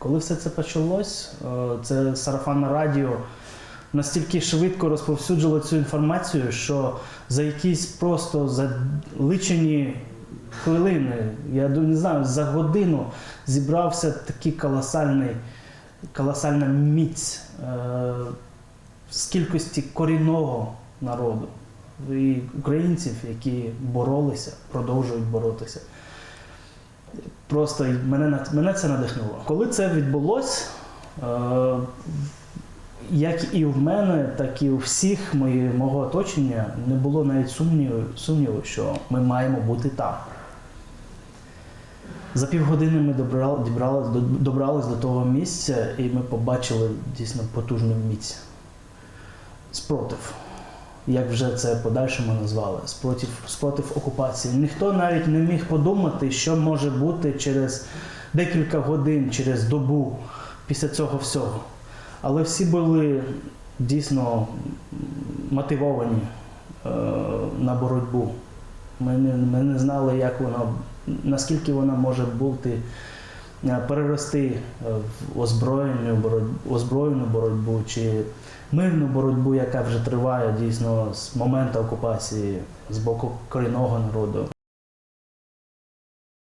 Коли все це почалось, е, це сарафанне радіо настільки швидко розповсюджило цю інформацію, що за якісь просто за личені хвилини, я не знаю, за годину зібрався такий колосальний, колосальна міць е, з кількості корінного народу і українців, які боролися, продовжують боротися. Просто мене, мене це надихнуло. Коли це відбулось, е, як і в мене, так і у всіх мої, мого оточення не було навіть сумніву, сумніву, що ми маємо бути там. За півгодини ми добрали, дібрали, добрались до того місця, і ми побачили дійсно потужну міць. Спротив. Як вже це подальшому назвали, спротив, спротив окупації. Ніхто навіть не міг подумати, що може бути через декілька годин, через добу після цього всього. Але всі були дійсно мотивовані е, на боротьбу. Ми не, ми не знали, як вона, наскільки вона може бути, перерости е, в озброєну боротьбу, озброєну боротьбу чи мирну боротьбу, яка вже триває дійсно з моменту окупації з боку корінного народу.